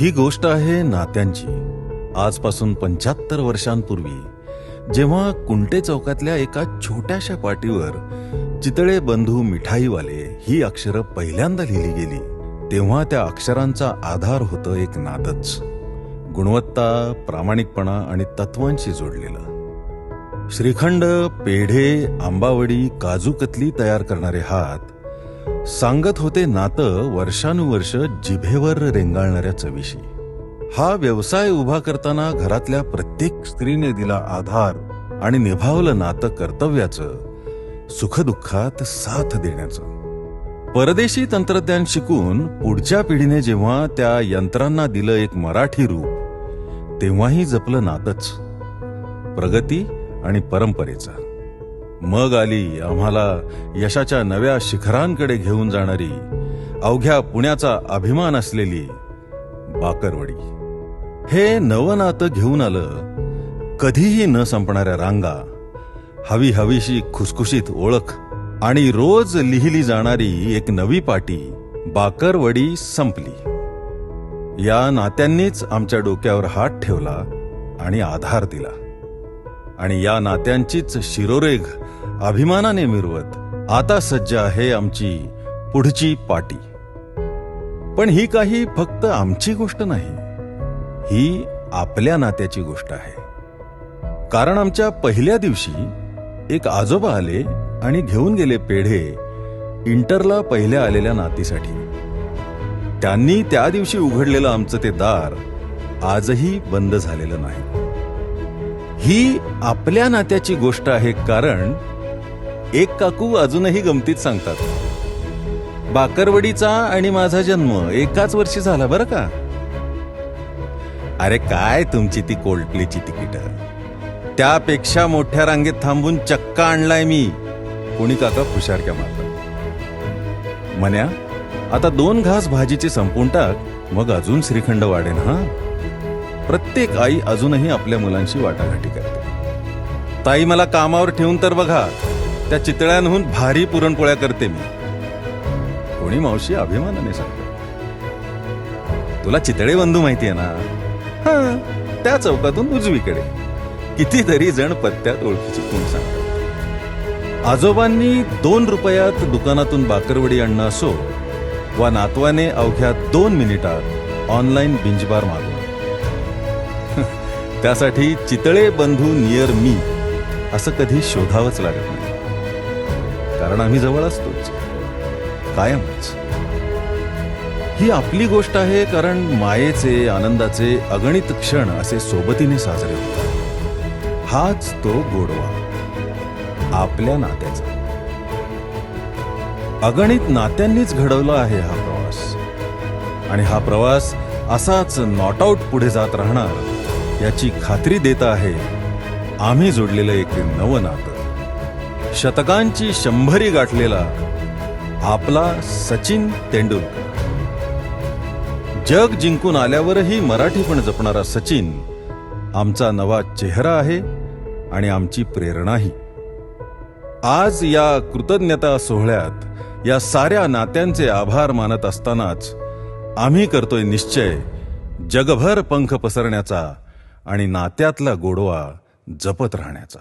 ही गोष्ट आहे नात्यांची. आजपासून पंच्याहत्तर वर्षांपूर्वी जेव्हा कुंटे चौकातल्या एका छोट्याशा पाटीवर चितळे बंधू मिठाईवाले ही अक्षरं पहिल्यांदा लिहिली गेली तेव्हा त्या अक्षरांचा आधार होतं एक नादच. गुणवत्ता प्रामाणिकपणा आणि तत्वांशी जोडलेलं. श्रीखंड पेढे आंबावडी काजू कतली तयार करणारे हात सांगत होते नातं वर्षानुवर्ष जिभेवर रेंगाळणाऱ्या चविशी. हा व्यवसाय उभा करताना घरातल्या प्रत्येक स्त्रीने दिला आधार आणि निभावलं नातं कर्तव्याचं सुखदुःखात साथ देण्याचं. परदेशी तंत्रज्ञान शिकून पुढच्या पिढीने जेव्हा त्या यंत्रांना दिलं एक मराठी रूप तेव्हाही जपलं नातच प्रगती आणि परंपरेचा. मग आली आम्हाला यशाच्या नव्या शिखरांकडे घेऊन जाणारी अवघ्या पुण्याचा अभिमान असलेली बाकरवडी. हे नवं नातं घेऊन आलं कधीही न संपणाऱ्या रांगा हवी हवीशी खुसखुशीत ओळख आणि रोज लिहिली जाणारी एक नवी पाटी बाकरवडी संपली. या नात्यांनीच आमच्या डोक्यावर हात ठेवला आणि आधार दिला. आणि या नात्यांचीच शिरोरेघ अभिमानाने मिरवत आता सज्ज आहे आमची पुढची पाटी. पण ही काही फक्त आमची गोष्ट नाही ही आपल्या नात्याची गोष्ट आहे. कारण आमच्या पहिल्या दिवशी एक आजोबा आले आणि घेऊन गेले पेढे इंटरला पहिल्या आलेल्या नातीसाठी. त्यांनी त्या दिवशी उघडलेलं आमचं ते दार आजही बंद झालेलं नाही. ही आपल्या नात्याची गोष्ट आहे कारण एक काकू अजूनही गमतीत सांगतात. बाकरवडीचा आणि माझा जन्म एकाच वर्षी झाला बरं का? अरे काय तुमची ती कोल्ड प्लेची तिकीट? त्यापेक्षा मोठ्या रांगेत थांबून चक्का आणलाय मी. कोणी काका फुशारक्या मारतात म्हण्या आता दोन घास भाजीचे संपून टाक मग अजून श्रीखंड वाढेन हा? प्रत्येक आई अजूनही आपल्या मुलांशी वाटाघाटी करते. ताई मला कामावर ठेवून तर बघा. त्या चितळ्यांहून भारी पुरणपोळ्या करते मी. कोणी मावशी अभिमानाने सांगते. तुला चितळे बंधू माहितीये ना? हा त्या चौकातून उजवीकडे. कितीतरी जण पत्त्यात ओळखीची कोण सांगतात. आजोबांनी दोन रुपयात दुकानातून बाकरवडी आणणं असो वा नातवाने अवघ्या दोन मिनिटात ऑनलाईन बिंजबार मागवणं त्यासाठी चितळे बंधू नियर मी असं कधी शोधावंच लागत नाही. कारण आम्ही जवळ असतोच. कायमच. ही आपली गोष्ट आहे कारण मायेचे आनंदाचे अगणित क्षण असे सोबतीने साजरे होतात. हाच तो गोडवा. आपल्या नात्याचा. अगणित नात्यांनीच घडवला आहे हा प्रवास. आणि हा प्रवास असाच नॉट आउट पुढे जात राहणार याची खात्री देत आहे आम्ही जोडलेलं एक नवं नातं. शतकांची शंभरी गाठलेला आपला सचिन तेंडुलकर. जग जिंकून आल्यावरही मराठीपण जपणारा सचिन आमचा नवा चेहरा आहे आणि आमची प्रेरणाही. आज या कृतज्ञता सोहळ्यात या साऱ्या नात्यांचे आभार मानत असतानाच आम्ही करतोय निश्चय जगभर पंख पसरण्याचा आणि नात्यातला गोडवा जपत राहण्याचा.